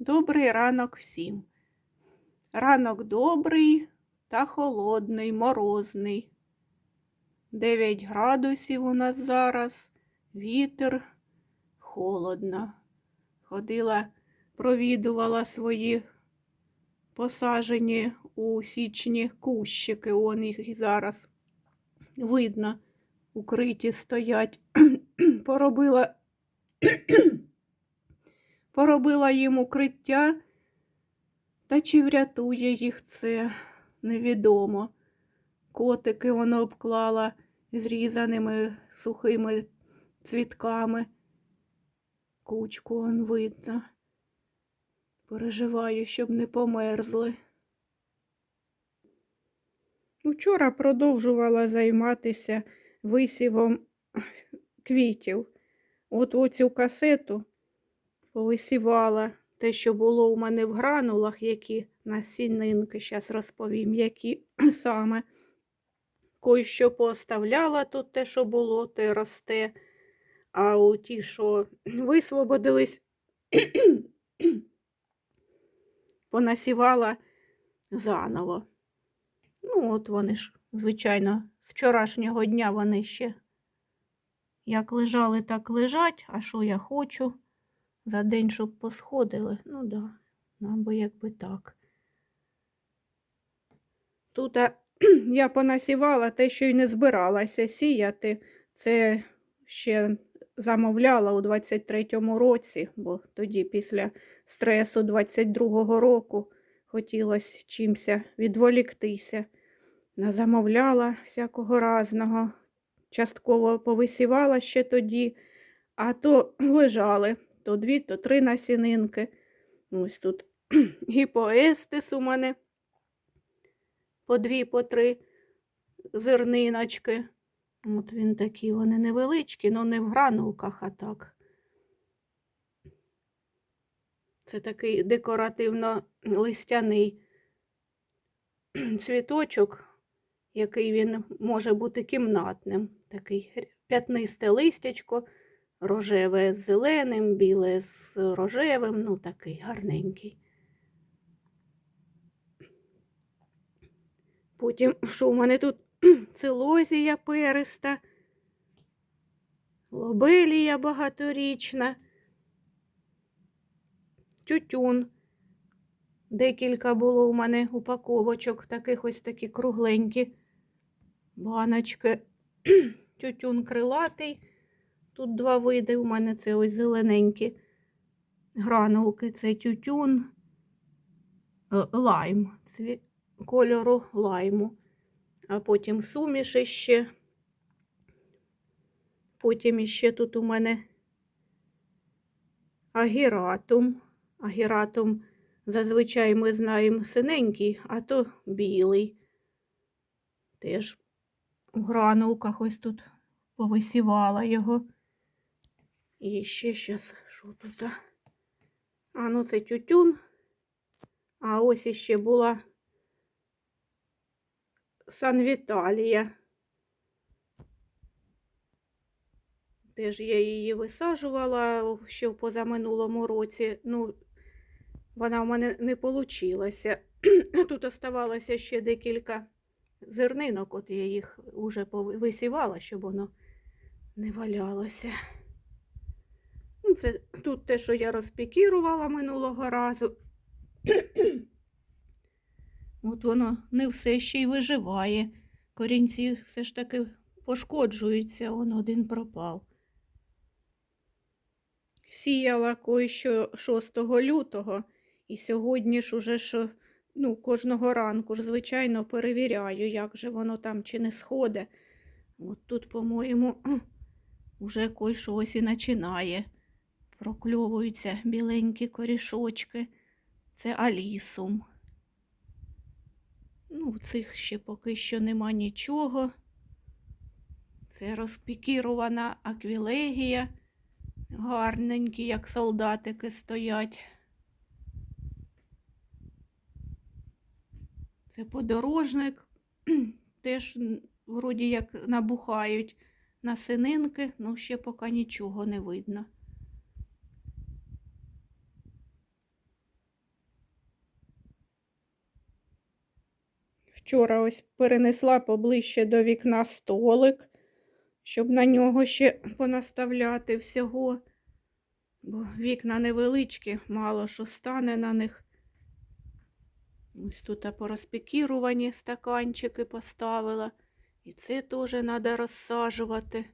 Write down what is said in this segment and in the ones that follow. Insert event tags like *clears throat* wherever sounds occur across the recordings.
Добрий ранок всім. Ранок добрий та холодний, морозний. 9 градусів у нас зараз, вітер, холодно. Ходила, провідувала свої посажені у січні кущики. Он їх і зараз видно, укриті стоять. *clears throat* Поробила поробила їм укриття, та чи врятує їх це, невідомо. Котики воно обклала зрізаними сухими цвітками. Кучку он видно. Переживаю, щоб не померзли. Учора продовжувала займатися висівом квітів. От оцю касету повисівала те, що було у мене в гранулах, які насінинки, зараз розповім, які *clears throat* саме. Кой що поставляла тут те, що було, те росте. А у ті, що *clears throat* висвободились, *clears throat* понасівала заново. Ну, от вони ж, звичайно, з вчорашнього дня вони ще як лежали, так лежать, а що я хочу за день, щоб посходили. Ну да, нам би якби так. Тут а, *clears throat* я понасівала те, що й не збиралася сіяти. Це ще замовляла у 23-му році, бо тоді після стресу 22-го року хотілося чимся відволіктися. Замовляла всякого разного, частково повисівала ще тоді, а то *clears throat* лежали то дві, то три насінинки. Ось тут *clears throat* гіпоестис у мене по дві, по три зерниночки. От він такі, вони невеличкі, але не в гранулках, а так. Це такий декоративно-листяний цвіточок, який він може бути кімнатним. Такий п'ятнисте листячко, рожеве з зеленим, біле з рожевим, ну такий гарненький. Потім, що у мене тут *clears throat* целозія периста, лобелія багаторічна, тютюн. Декілька було у мене упаковочок, таких ось такі кругленькі баночки. *clears throat* Тютюн крилатий. Тут два види у мене це ось зелененькі гранулки, це тютюн, е, лайм, цві... кольору лайму, а потім суміш іще. Потім іще тут у мене агіратум. Агіратум зазвичай ми знаємо синенький, а то білий. Теж у гранулках ось тут повисівала його. І ще зараз, що тут? А, ну це тютюн. А ось іще була Санвіталія. Теж я її висаджувала ще в позаминулому році. Ну, вона в мене не вийшла. Тут оставалося ще декілька зернинок, от я їх вже висівала, щоб воно не валялося. Це тут те, що я розпікірувала минулого разу. *coughs* От воно не все ще й виживає. Корінці все ж таки пошкоджуються, он один пропав. Сіяла кой що 6 лютого, і сьогодні ж уже що, ну, кожного ранку ж, звичайно, перевіряю, як же воно там чи не сходить. От тут, по-моєму, *clears throat* уже кой щось і починає прокльовуються біленькі корішочки. Це алісум. Ну, в цих ще поки що нема нічого. Це розпікірована аквілегія. Гарненькі, як солдатики стоять. Це подорожник. *clears throat* Теж, вроді, як набухають насининки, ну ще поки нічого не видно. Вчора ось перенесла поближче до вікна столик, щоб на нього ще понаставляти всього. Бо вікна невеличкі, мало що стане на них. Ось тут порозпікірувані стаканчики поставила. І це теж треба розсаджувати.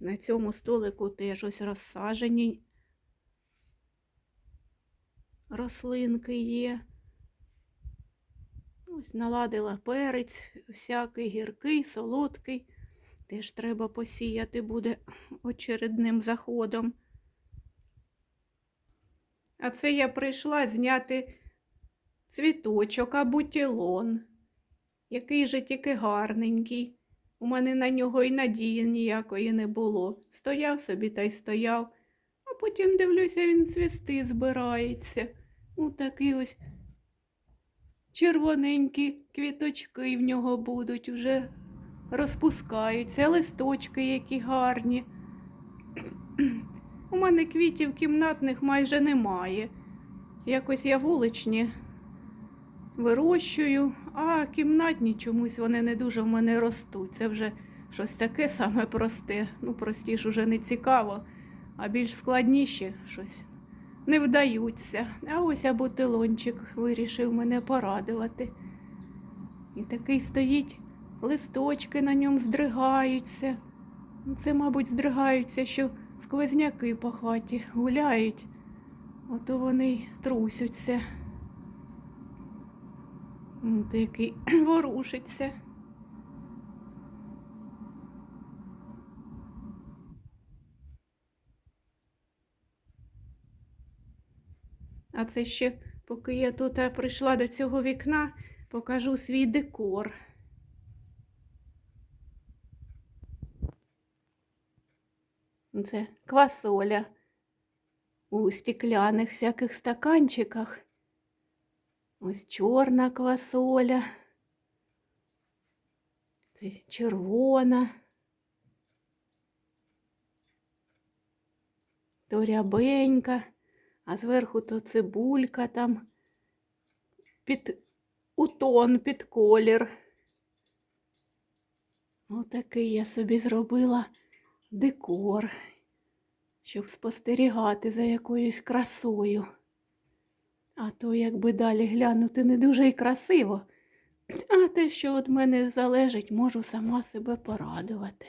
На цьому столику теж ось розсаджені рослинки є. Ось наладила перець, всякий гіркий, солодкий. Теж треба посіяти буде очередним заходом. А це я прийшла зняти цвіточок абутілон. Який же тільки гарненький. У мене на нього і надії ніякої не було. Стояв собі та й стояв, а потім дивлюся, він цвісти збирається. Ну, такий ось червоненькі квіточки в нього будуть, уже розпускаються, листочки які гарні. У мене квітів кімнатних майже немає. Якось я вуличні вирощую, а кімнатні чомусь вони не дуже в мене ростуть. Це вже щось таке саме просте. Ну, простіше вже не цікаво, а більш складніше щось не вдаються. А ось абутилончик вирішив мене порадувати. І такий стоїть, листочки на ньому здригаються. Це, мабуть, здригаються, що сквозняки по хаті гуляють, ото вони й трусяться. От який *clears throat* ворушиться. А це ще, поки я тут е, прийшла до цього вікна, покажу свій декор. Це квасоля у стекляних всяких стаканчиках. Ось чорна квасоля. Це червона. То рябенька, а зверху то цибулька там під у тон, під колір. Отакий я собі зробила декор, щоб спостерігати за якоюсь красою. А то, якби далі глянути, не дуже й красиво. А те, що від мене залежить, можу сама себе порадувати.